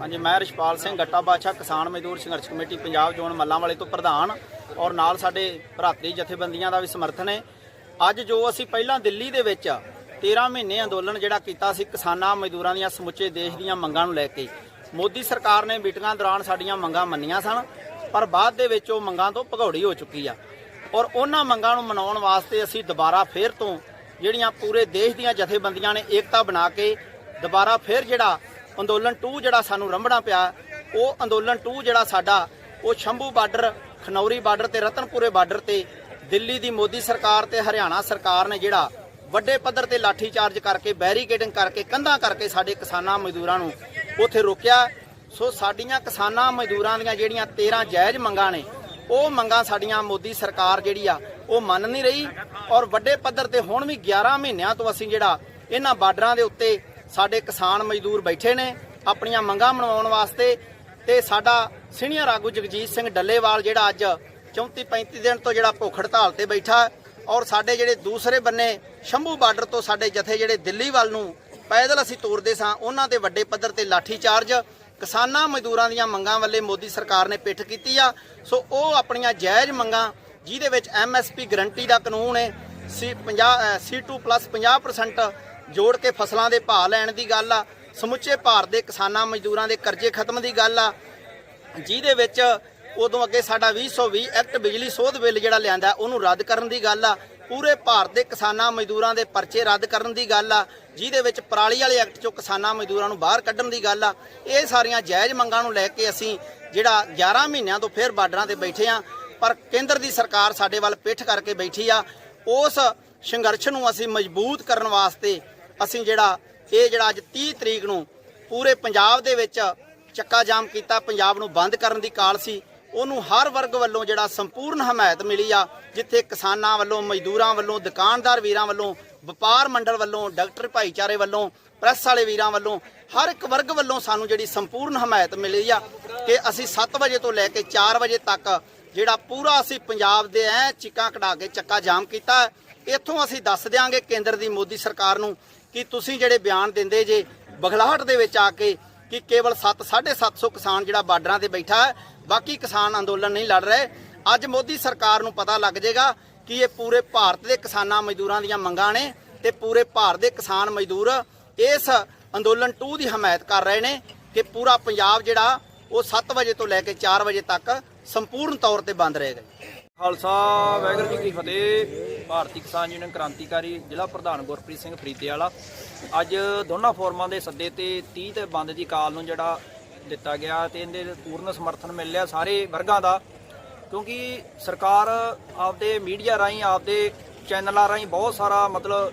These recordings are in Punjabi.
ਹਾਂਜੀ, ਮੈਂ ਰਿਸ਼ਪਾਲ ਸਿੰਘ ਗੱਟਾ ਬਾਦਸ਼ਾਹ ਕਿਸਾਨ ਮਜ਼ਦੂਰ ਸੰਘਰਸ਼ ਕਮੇਟੀ, ਪੰਜਾਬ ਜ਼ੋਨ ਮੱਲਾਂ ਵਾਲੇ ਤੋਂ ਪ੍ਰਧਾਨ ਔਰ ਨਾਲ ਸਾਡੇ ਭਰਾਤਰੀ ਜਥੇਬੰਦੀਆਂ ਦਾ ਵੀ ਸਮਰਥਨ ਹੈ। ਅੱਜ ਜੋ ਅਸੀਂ ਪਹਿਲਾਂ ਦਿੱਲੀ ਦੇ ਵਿੱਚ 13 ਮਹੀਨੇ ਅੰਦੋਲਨ ਜਿਹੜਾ ਕੀਤਾ ਸੀ ਕਿਸਾਨਾਂ ਮਜ਼ਦੂਰਾਂ ਦੀਆਂ ਸਮੁੱਚੇ ਦੇਸ਼ ਦੀਆਂ ਮੰਗਾਂ ਨੂੰ ਲੈ ਕੇ, ਮੋਦੀ ਸਰਕਾਰ ਨੇ ਮੀਟਿੰਗਾਂ ਦੌਰਾਨ ਸਾਡੀਆਂ ਮੰਗਾਂ ਮੰਨੀਆਂ ਸਨ, ਪਰ ਬਾਅਦ ਦੇ ਵਿੱਚ ਉਹ ਮੰਗਾਂ ਤੋਂ ਭਗੌੜੀ ਹੋ ਚੁੱਕੀ ਆ। ਔਰ ਉਹਨਾਂ ਮੰਗਾਂ ਨੂੰ ਮਨਾਉਣ ਵਾਸਤੇ ਅਸੀਂ ਦੁਬਾਰਾ ਫੇਰ ਤੋਂ ਜਿਹੜੀਆਂ ਪੂਰੇ ਦੇਸ਼ ਦੀਆਂ ਜਥੇਬੰਦੀਆਂ ਨੇ ਏਕਤਾ ਬਣਾ ਕੇ ਦੁਬਾਰਾ ਫਿਰ ਜਿਹੜਾ ਅੰਦੋਲਨ 2 ਜਿਹੜਾ ਸਾਨੂੰ ਰੰਭਣਾ ਪਿਆ, ਉਹ ਅੰਦੋਲਨ 2 ਜਿਹੜਾ ਸਾਡਾ, ਉਹ ਸ਼ੰਭੂ ਬਾਰਡਰ, ਖਨੌਰੀ ਬਾਰਡਰ ਤੇ ਰਤਨਪੁਰੇ ਬਾਰਡਰ ਤੇ, ਦਿੱਲੀ ਦੀ ਮੋਦੀ ਸਰਕਾਰ ਤੇ ਹਰਿਆਣਾ ਸਰਕਾਰ ਨੇ ਜਿਹੜਾ ਵੱਡੇ ਪੱਧਰ ਤੇ ਲਾਠੀ ਚਾਰਜ ਕਰਕੇ, ਬੈਰੀਕੇਡਿੰਗ ਕਰਕੇ, ਕੰਧਾਂ ਕਰਕੇ ਸਾਡੇ ਕਿਸਾਨਾਂ ਮਜ਼ਦੂਰਾਂ ਨੂੰ ਉੱਥੇ ਰੋਕਿਆ। ਸੋ ਸਾਡੀਆਂ ਕਿਸਾਨਾਂ ਮਜ਼ਦੂਰਾਂ ਦੀਆਂ ਜਿਹੜੀਆਂ 13 ਜਾਇਜ਼ ਮੰਗਾਂ ਨੇ, ਉਹ ਮੰਗਾਂ ਸਾਡੀਆਂ ਮੋਦੀ ਸਰਕਾਰ ਜਿਹੜੀ ਆ ਉਹ ਮੰਨ ਨਹੀਂ ਰਹੀ ਔਰ ਵੱਡੇ ਪੱਧਰ ਤੇ ਹੁਣ ਵੀ 11 ਮਹੀਨਿਆਂ ਤੋਂ ਅਸੀਂ ਜਿਹੜਾ ਇਹਨਾਂ ਬਾਰਡਰਾਂ ਦੇ ਉੱਤੇ ਸਾਡੇ ਕਿਸਾਨ ਮਜ਼ਦੂਰ ਬੈਠੇ ਨੇ, ਆਪਣੀਆਂ ਮੰਗਾਂ ਮਨਵਾਉਣ ਵਾਸਤੇ ਤੇ ਸਾਡਾ ਸੀਨੀਅਰ ਆਗੂ ਜਗਜੀਤ ਸਿੰਘ ਡੱਲੇਵਾਲ ਜਿਹੜਾ ਅੱਜ 34 35 ਦਿਨ ਤੋਂ ਜਿਹੜਾ ਭੁੱਖ ਹੜਤਾਲ ਤੇ ਬੈਠਾ ਔਰ ਸਾਡੇ ਜਿਹੜੇ ਦੂਸਰੇ ਬੰਨੇ ਸ਼ੰਭੂ ਬਾਰਡਰ ਤੋਂ ਸਾਡੇ ਜਥੇ ਜਿਹੜੇ ਦਿੱਲੀ ਵੱਲ ਨੂੰ ਪੈਦਲ ਅਸੀਂ ਤੋਰਦੇ ਸਾਂ, ਉਹਨਾਂ ਤੇ ਵੱਡੇ ਪੱਧਰ ਤੇ ਲਾਠੀ ਚਾਰਜ ਕਿਸਾਨਾਂ ਮਜ਼ਦੂਰਾਂ ਦੀਆਂ ਮੰਗਾਂ ਵੱਲੇ ਮੋਦੀ ਸਰਕਾਰ ਨੇ ਪਿੱਠ ਕੀਤੀ ਆ। ਸੋ ਉਹ ਆਪਣੀਆਂ ਜਾਇਜ਼ ਮੰਗਾਂ ਜਿਹਦੇ ਵਿੱਚ ਐਮਐਸਪੀ ਗਰੰਟੀ ਦਾ ਕਾਨੂੰਨ ਹੈ, ਸੀ 50 C2 50% ਜੋੜ ਕੇ ਫਸਲਾਂ ਦੇ ਭਾਅ ਲੈਣ ਦੀ ਗੱਲ ਆ, ਸਮੁੱਚੇ ਭਾਰਤ ਦੇ ਕਿਸਾਨਾਂ ਮਜ਼ਦੂਰਾਂ ਦੇ ਕਰਜ਼ੇ ਖਤਮ ਦੀ ਗੱਲ ਆ, ਜਿਹਦੇ ਵਿੱਚ ਉਦੋਂ ਅੱਗੇ ਸਾਡਾ 2020 ਐਕਟ ਬਿਜਲੀ ਸੋਧ ਬਿੱਲ ਜਿਹੜਾ ਲਿਆਂਦਾ, ਉਹਨੂੰ ਰੱਦ ਕਰਨ ਦੀ ਗੱਲ ਆ, ਪੂਰੇ ਭਾਰਤ ਦੇ ਕਿਸਾਨਾਂ ਮਜ਼ਦੂਰਾਂ ਦੇ ਪਰਚੇ ਰੱਦ ਕਰਨ ਦੀ ਗੱਲ ਆ, ਜਿਹਦੇ ਵਿੱਚ ਪਰਾਲੀ ਵਾਲੇ ਐਕਟ ਚੋਂ ਕਿਸਾਨਾਂ ਮਜ਼ਦੂਰਾਂ ਨੂੰ ਬਾਹਰ ਕੱਢਣ ਦੀ ਗੱਲ ਆ, ਇਹ ਸਾਰੀਆਂ ਜਾਇਜ਼ ਮੰਗਾਂ ਨੂੰ ਲੈ ਕੇ ਅਸੀਂ ਜਿਹੜਾ 11 ਮਹੀਨਿਆਂ ਤੋਂ ਫਿਰ ਬਾਰਡਰਾਂ ਤੇ ਬੈਠੇ ਆ ਪਰ ਕੇਂਦਰ ਦੀ ਸਰਕਾਰ ਸਾਡੇ ਵੱਲ ਪਿੱਠ ਕਰਕੇ ਬੈਠੀ ਆ। ਉਸ ਸੰਘਰਸ਼ ਨੂੰ ਅਸੀਂ ਮਜ਼ਬੂਤ ਕਰਨ ਵਾਸਤੇ ਅਸੀਂ ਜਿਹੜਾ, ਇਹ ਜਿਹੜਾ ਅੱਜ 30 ਤਰੀਕ ਨੂੰ ਪੂਰੇ ਪੰਜਾਬ ਦੇ ਵਿੱਚ ਚੱਕਾ ਜਾਮ ਕੀਤਾ, ਪੰਜਾਬ ਨੂੰ ਬੰਦ ਕਰਨ ਦੀ ਕਾਲ ਸੀ। ਉਹਨੂੰ ਹਰ ਵਰਗ ਵੱਲੋਂ ਜਿਹੜਾ ਸੰਪੂਰਨ ਹਮਾਇਤ ਮਿਲੀ ਆ, ਜਿੱਥੇ ਕਿਸਾਨਾਂ ਵੱਲੋਂ, ਮਜ਼ਦੂਰਾਂ ਵੱਲੋਂ, ਦੁਕਾਨਦਾਰ ਵੀਰਾਂ ਵੱਲੋਂ, ਵਪਾਰ ਮੰਡਲ ਵੱਲੋਂ, ਡਾਕਟਰ ਭਾਈਚਾਰੇ ਵੱਲੋਂ, ਪ੍ਰੈਸ ਵਾਲੇ ਵੀਰਾਂ ਵੱਲੋਂ, ਹਰ ਇੱਕ ਵਰਗ ਵੱਲੋਂ ਸਾਨੂੰ ਜਿਹੜੀ ਸੰਪੂਰਨ ਹਮਾਇਤ ਮਿਲੀ ਆ ਕਿ ਅਸੀਂ 7 ਵਜੇ ਤੋਂ ਲੈ ਕੇ 4 ਵਜੇ ਤੱਕ ਜਿਹੜਾ ਪੂਰਾ ਅਸੀਂ ਪੰਜਾਬ ਦੇ ਐ ਚੀਕਾਂ ਕਢਾ ਕੇ ਚੱਕਾ ਜਾਮ ਕੀਤਾ ਇੱਥੋਂ ਅਸੀਂ ਦੱਸ ਦਿਆਂਗੇ ਕੇਂਦਰ ਦੀ ਮੋਦੀ ਸਰਕਾਰ ਨੂੰ ਕਿ ਤੁਸੀਂ ਜਿਹੜੇ ਬਿਆਨ ਦਿੰਦੇ ਜੇ ਬਗਲਾਹਟ ਦੇ ਵਿੱਚ ਆ ਕੇ ਕਿ ਕੇਵਲ 7 750 ਕਿਸਾਨ ਜਿਹੜਾ ਬਾਰਡਰਾਂ ਤੇ ਬੈਠਾ ਹੈ, ਬਾਕੀ ਕਿਸਾਨ ਅੰਦੋਲਨ ਨਹੀਂ ਲੜ ਰਹੇ। ਅੱਜ ਮੋਦੀ ਸਰਕਾਰ ਨੂੰ ਪਤਾ ਲੱਗ ਜਾਏਗਾ ਕਿ ਇਹ ਪੂਰੇ ਭਾਰਤ ਦੇ ਕਿਸਾਨਾਂ ਮਜ਼ਦੂਰਾਂ ਦੀਆਂ ਮੰਗਾਂ ਨੇ ਤੇ ਪੂਰੇ ਭਾਰਤ ਦੇ ਕਿਸਾਨ ਮਜ਼ਦੂਰ ਇਸ ਅੰਦੋਲਨ 2 ਦੀ ਹਮਾਇਤ ਕਰ ਰਹੇ ਨੇ ਕਿ ਪੂਰਾ ਪੰਜਾਬ ਜਿਹੜਾ ਉਹ 7 ਵਜੇ ਤੋਂ ਲੈ ਕੇ 4 ਵਜੇ ਤੱਕ ਸੰਪੂਰਨ ਤੌਰ ਤੇ ਬੰਦ ਰਹੇਗਾ ਖਾਲਸਾ ਵਾਹਿਗੁਰੂ ਜੀ ਕੀ ਫਤਿਹ। ਭਾਰਤੀ ਕਿਸਾਨ ਯੂਨੀਅਨ ਕ੍ਰਾਂਤੀਕਾਰੀ ਜ਼ਿਲ੍ਹਾ ਪ੍ਰਧਾਨ ਗੁਰਪ੍ਰੀਤ ਸਿੰਘ ਫਰੀਦੇ ਵਾਲਾ ਅੱਜ ਦੋਨਾਂ ਫੋਰਮਾਂ ਦੇ ਸੱਦੇ ਤੇ 30 ਤੇ ਬੰਦ ਦੀ ਕਾਲ ਨੂੰ ਜਿਹੜਾ ਦਿੱਤਾ ਗਿਆ ਤੇ ਇਹਦੇ ਪੂਰਨ ਸਮਰਥਨ ਮਿਲ ਰਿਹਾ ਸਾਰੇ ਵਰਗਾਂ ਦਾ। ਕਿਉਂਕਿ ਸਰਕਾਰ ਆਪਦੇ ਮੀਡੀਆ ਰਾਹੀਂ, ਆਪਦੇ ਚੈਨਲਾਂ ਰਾਹੀਂ ਬਹੁਤ ਸਾਰਾ ਮਤਲਬ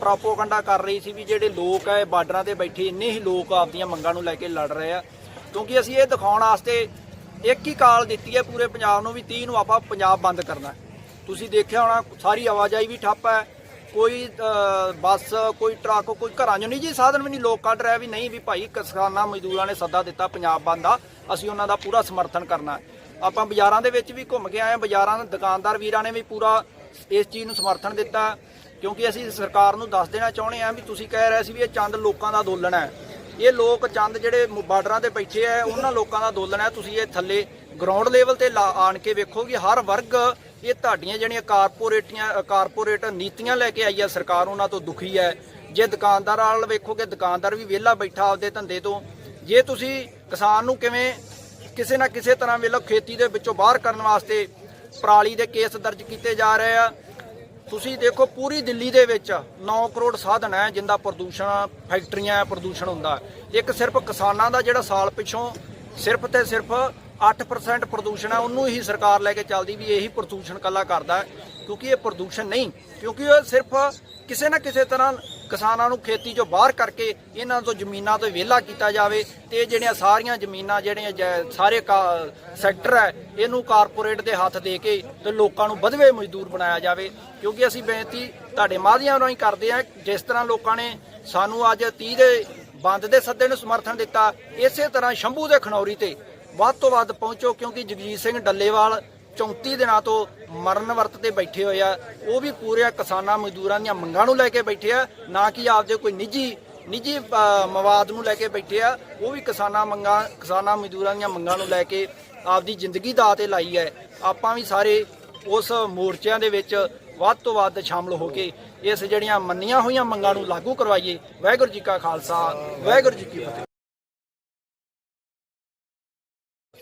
ਪ੍ਰਾਪੋਗੰਡਾ ਕਰ ਰਹੀ ਸੀ ਵੀ ਜਿਹੜੇ ਲੋਕ ਹੈ ਬਾਰਡਰਾਂ ਤੇ ਬੈਠੇ, ਇੰਨੇ ਹੀ ਲੋਕ ਆਪਦੀਆਂ ਮੰਗਾਂ ਨੂੰ ਲੈ ਕੇ ਲੜ ਰਹੇ ਆ। ਕਿਉਂਕਿ ਅਸੀਂ ਇਹ ਦਿਖਾਉਣ ਵਾਸਤੇ ਇੱਕ ਹੀ ਕਾਲ ਦਿੱਤੀ ਹੈ ਪੂਰੇ ਪੰਜਾਬ ਨੂੰ ਵੀ 30 ਨੂੰ ਆਪਾਂ ਪੰਜਾਬ ਬੰਦ ਕਰਨਾ ਤੁਸੀਂ ਦੇਖਿਆ ਹੋਣਾ, ਸਾਰੀ ਆਵਾਜਾਈ ਵੀ ਠੱਪ ਹੈ। ਕੋਈ ਬੱਸ, ਕੋਈ ਟਰੱਕ, ਕੋਈ ਘਰਾਂ 'ਚੋਂ ਨਿੱਜੀ ਸਾਧਨ ਵੀ ਨਹੀਂ, ਲੋਕ ਕੱਢ ਰਿਹਾ ਵੀ ਨਹੀਂ ਵੀ ਭਾਈ ਕਿਸਾਨਾਂ, ਮਜ਼ਦੂਰਾਂ ਨੇ ਸੱਦਾ ਦਿੱਤਾ ਪੰਜਾਬ ਬੰਦ ਦਾ, ਅਸੀਂ ਉਹਨਾਂ ਦਾ ਪੂਰਾ ਸਮਰਥਨ ਕਰਨਾ ਆਪਾਂ ਬਾਜ਼ਾਰਾਂ ਦੇ ਵਿੱਚ ਵੀ ਘੁੰਮ ਕੇ ਆਏ ਹਾਂ, ਬਾਜ਼ਾਰਾਂ ਦੇ ਦੁਕਾਨਦਾਰ ਵੀਰਾਂ ਨੇ ਵੀ ਪੂਰਾ ਇਸ ਚੀਜ਼ ਨੂੰ ਸਮਰਥਨ ਦਿੱਤਾ ਕਿਉਂਕਿ ਅਸੀਂ ਸਰਕਾਰ ਨੂੰ ਦੱਸ ਦੇਣਾ ਚਾਹੁੰਦੇ ਹਾਂ ਵੀ ਤੁਸੀਂ ਕਹਿ ਰਹੇ ਸੀ ਵੀ ਇਹ ਚੰਦ ਲੋਕਾਂ ਦਾ ਅੰਦੋਲਨ ਹੈ। ਇਹ ਲੋਕ ਚੰਦ ਜਿਹੜੇ ਮ- ਬਾਰਡਰਾਂ ਤੇ ਬੈਠੇ ਆ, ਉਹਨਾਂ ਲੋਕਾਂ ਦਾ ਅੰਦੋਲਨ ਹੈ। ਤੁਸੀਂ ਇਹ ਥੱਲੇ ਗਰਾਊਂਡ ਲੈਵਲ ਤੇ ਲਾ- ਆਣ ਕੇ ਵੇਖੋ ਕਿ ਹਰ ਵਰਗ ਇਹ ਤੁਹਾਡੀਆਂ ਜਿਹੜੀਆਂ ਕਾਰਪੋਰੇਟੀਆਂ ਕਾਰਪੋਰੇਟ ਨੀਤੀਆਂ ਲੈ ਕੇ ਆਈ ਆ। ਸਰਕਾਰ ਉਹਨਾਂ ਤੋਂ ਦੁਖੀ ਹੈ। ਜੇ ਦੁਕਾਨਦਾਰ ਵਾਲ ਵੇਖੋਗੇ ਦੁਕਾਨਦਾਰ ਵੀ ਵਿਹਲਾ ਬੈਠਾ ਆਪਦੇ ਧੰਦੇ ਤੋਂ, ਜੇ ਤੁਸੀਂ ਕਿਸਾਨ ਨੂੰ ਕਿਵੇਂ ਕਿਸੇ ਨਾ ਕਿਸੇ ਤਰ੍ਹਾਂ ਵੇਲੋ ਖੇਤੀ ਦੇ ਵਿੱਚੋਂ ਬਾਹਰ ਕਰਨ ਵਾਸਤੇ ਪਰਾਲੀ ਦੇ ਕੇਸ ਦਰਜ ਕੀਤੇ ਜਾ ਰਹੇ ਆ ਤੁਸੀਂ ਦੇਖੋ ਪੂਰੀ ਦਿੱਲੀ ਦੇ ਵਿੱਚ 9 ਕਰੋੜ ਸਾਧਨ ਹੈ ਜਿੰਦਾ ਪ੍ਰਦੂਸ਼ਣ ਫੈਕਟਰੀਆਂ ਹੈ ਪ੍ਰਦੂਸ਼ਣ ਹੁੰਦਾ। ਇੱਕ ਸਿਰਫ ਕਿਸਾਨਾਂ ਦਾ ਜਿਹੜਾ ਸਾਲ ਪਿੱਛੋਂ ਸਿਰਫ ਤੇ ਸਿਰਫ 8% ਪ੍ਰਦੂਸ਼ਣ ਹੈ, ਉਹਨੂੰ ਹੀ ਸਰਕਾਰ ਲੈ ਕੇ ਚੱਲਦੀ ਵੀ ਇਹੀ ਪ੍ਰਦੂਸ਼ਣ ਕੱਲਾ ਕਰਦਾ ਕਿਉਂਕਿ ਇਹ ਪ੍ਰਦੂਸ਼ਣ ਨਹੀਂ, ਕਿਉਂਕਿ ਉਹ ਸਿਰਫ ਕਿਸੇ ਨਾ ਕਿਸੇ ਤਰ੍ਹਾਂ ਕਿਸਾਨਾਂ ਨੂੰ ਖੇਤੀ ਚੋਂ ਬਾਹਰ ਕਰਕੇ ਇਹਨਾਂ ਤੋਂ ਜ਼ਮੀਨਾਂ ਤੋਂ ਵਿਹਲਾ ਕੀਤਾ ਜਾਵੇ ਤੇ ਇਹ ਜਿਹੜੀਆਂ ਸਾਰੀਆਂ ਜ਼ਮੀਨਾਂ, ਜਿਹੜੀਆਂ ਸਾਰੇ ਕਾ- ਸੈਕਟਰ ਹੈ, ਇਹਨੂੰ ਕਾਰਪੋਰੇਟ ਦੇ ਹੱਥ ਦੇ ਕੇ ਤੇ ਲੋਕਾਂ ਨੂੰ ਵਧਵੇ ਮਜ਼ਦੂਰ ਬਣਾਇਆ ਜਾਵੇ। ਕਿਉਂਕਿ ਅਸੀਂ ਬੇਨਤੀ ਤੁਹਾਡੇ ਮਾਧਿਅਮ ਰਾਹੀਂ ਕਰਦੇ ਹਾਂ, ਜਿਸ ਤਰ੍ਹਾਂ ਲੋਕਾਂ ਨੇ ਸਾਨੂੰ ਅੱਜ 30 ਦੇ ਬੰਦ ਦੇ ਸੱਦੇ ਨੂੰ ਸਮਰਥਨ ਦਿੱਤਾ, ਇਸੇ ਤਰ੍ਹਾਂ ਸ਼ੰਭੂ ਦੇ ਖਨੌਰੀ ਤੇ ਵੱਧ ਤੋਂ ਵੱਧ ਪਹੁੰਚੋ, ਕਿਉਂਕਿ ਜਗਜੀਤ ਸਿੰਘ ਡੱਲੇਵਾਲ 34 ਦਿਨਾਂ ਤੋਂ ਮਰਨ ਵਰਤ ਤੇ ਬੈਠੇ ਹੋਏ ਆ। ਉਹ ਵੀ ਪੂਰੇ ਕਿਸਾਨਾਂ ਮਜ਼ਦੂਰਾਂ ਦੀਆਂ ਮੰਗਾਂ ਨੂੰ ਲੈ ਕੇ ਬੈਠੇ ਆ, ਨਾ ਕਿ ਆਪਦੇ ਕੋਈ ਨਿੱਜੀ ਨਿੱਜੀ ਮਵਾਦ ਨੂੰ ਲੈ ਕੇ ਬੈਠੇ ਆ। ਉਹ ਵੀ ਕਿਸਾਨਾਂ ਮੰਗਾਂ, ਕਿਸਾਨਾਂ ਮਜ਼ਦੂਰਾਂ ਦੀਆਂ ਮੰਗਾਂ ਨੂੰ ਲੈ ਕੇ ਆਪਦੀ ਜ਼ਿੰਦਗੀ ਦਾ ਤੇ ਲਾਈ ਹੈ। ਆਪਾਂ ਵੀ ਸਾਰੇ ਉਸ ਮੋਰਚਿਆਂ ਦੇ ਵਿੱਚ ਵੱਧ ਤੋਂ ਵੱਧ ਸ਼ਾਮਲ ਹੋ ਕੇ ਇਸ ਜਿਹੜੀਆਂ ਮੰਨੀਆਂ ਹੋਈਆਂ ਮੰਗਾਂ ਨੂੰ ਲਾਗੂ ਕਰਵਾਈਏ। ਵਾਹਿਗੁਰੂ ਜੀ ਕਾ ਖਾਲਸਾ, ਵਾਹਿਗੁਰੂ ਜੀ ਕੀ ਫਤਿਹ।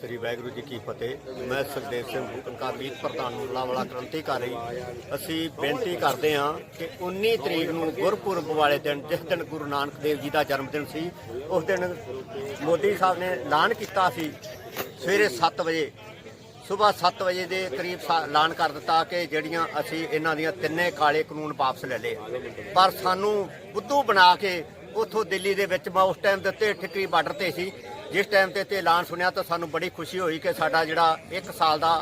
ਸ੍ਰੀ ਵਾਹਿਗੁਰੂ ਜੀ ਕੀ ਫਤਿਹ। ਮੈਂ ਸੁਖਦੇਵ ਸਿੰਘ ਅਕਾਲੀ ਪ੍ਰਧਾਨ ਮੁੱਲਾਵਾਲਾ ਕ੍ਰਾਂਤੀਕਾਰੀ। ਅਸੀਂ ਬੇਨਤੀ ਕਰਦੇ ਹਾਂ ਕਿ 19 ਤਰੀਕ ਨੂੰ ਗੁਰਪੁਰਬ ਵਾਲੇ ਦਿਨ, ਜਿਸ ਦਿਨ ਗੁਰੂ ਨਾਨਕ ਦੇਵ ਜੀ ਦਾ ਜਨਮ ਦਿਨ ਸੀ, ਉਸ ਦਿਨ ਮੋਦੀ ਸਾਹਿਬ ਨੇ ਐਲਾਨ ਕੀਤਾ ਸੀ, ਸਵੇਰੇ 7 ਵਜੇ ਸਵੇਰ 7 ਵਜੇ ਦੇ ਕਰੀਬ ਸਾ- ਐਲਾਨ ਕਰ ਦਿੱਤਾ ਕਿ ਜਿਹੜੀਆਂ ਅਸੀਂ ਇਹਨਾਂ ਦੀਆਂ ਤਿੰਨੇ ਕਾਲੇ ਕਾਨੂੰਨ ਵਾਪਸ ਲੈ ਲਏ। ਪਰ ਸਾਨੂੰ ਬੁੱਧੂ ਬਣਾ ਕੇ ਉੱਥੋਂ ਦਿੱਲੀ ਦੇ ਵਿੱਚ, ਮੈਂ ਉਸ ਟਾਈਮ ਦੇ ਉੱਤੇ ਠਿਕਰੀ ਬਾਰਡਰ ਤੇ ਸੀ ਜਿਸ ਟਾਈਮ ਤੇ ਤੇ ਐਲਾਨ ਸੁਣਿਆ ਤਾਂ ਸਾਨੂੰ ਬੜੀ ਖੁਸ਼ੀ ਹੋਈ ਕਿ ਸਾਡਾ ਜਿਹੜਾ 1 ਸਾਲ ਦਾ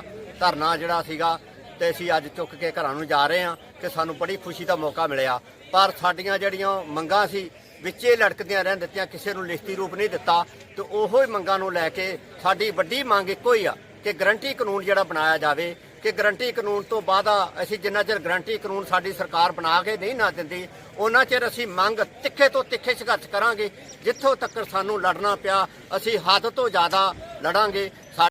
ਧਰਨਾ ਜਿਹੜਾ ਸੀਗਾ ਤੇ ਅਸੀਂ ਅੱਜ ਚੁੱਕ ਕੇ ਘਰਾਂ ਨੂੰ ਜਾ ਰਹੇ ਹਾਂ ਕਿ ਸਾਨੂੰ ਬੜੀ ਖੁਸ਼ੀ ਦਾ ਮੌਕਾ ਮਿਲਿਆ। ਪਰ ਸਾਡੀਆਂ ਜਿਹੜੀਆਂ ਮੰਗਾਂ ਸੀ, ਵਿੱਚੇ ਲੜਕਦੀਆਂ ਰਹਿਣ ਦਿੱਤੀਆਂ, ਕਿਸੇ ਨੂੰ ਲਿਖਤੀ ਰੂਪ ਨਹੀਂ ਦਿੱਤਾ ਤੇ ਉਹੋ ਹੀ ਮੰਗਾਂ ਨੂੰ ਲੈ ਕੇ ਸਾਡੀ ਵੱਡੀ ਮੰਗ ਇੱਕੋ ਹੀ ਆ ਕਿ ਗਰੰਟੀ ਕਾਨੂੰਨ ਜਿਹੜਾ ਬਣਾਇਆ ਜਾਵੇ ਕਿ ਗਰੰਟੀ ਕਾਨੂੰਨ ਤੋਂ ਬਾਅਦ ਅਸੀਂ ਜਿੰਨਾ ਚਿਰ ਗਰੰਟੀ ਕਾਨੂੰਨ ਸਾਡੀ ਸਰਕਾਰ ਬਣਾ ਕੇ ਨਹੀਂ ਨਾ ਦਿੰਦੀ, ਉਹਨਾਂ ਚਿਰ ਅਸੀਂ ਮੰਗ ਤਿੱਖੇ ਤੋਂ ਤਿੱਖੇ ਸੰਘਰਸ਼ ਕਰਾਂਗੇ, ਜਿੱਥੋਂ ਤੱਕ ਸਾਨੂੰ ਲੜਨਾ ਪਿਆ, ਅਸੀਂ ਹੱਦ ਤੋਂ ਜ਼ਿਆਦਾ ਲੜਾਂਗੇ।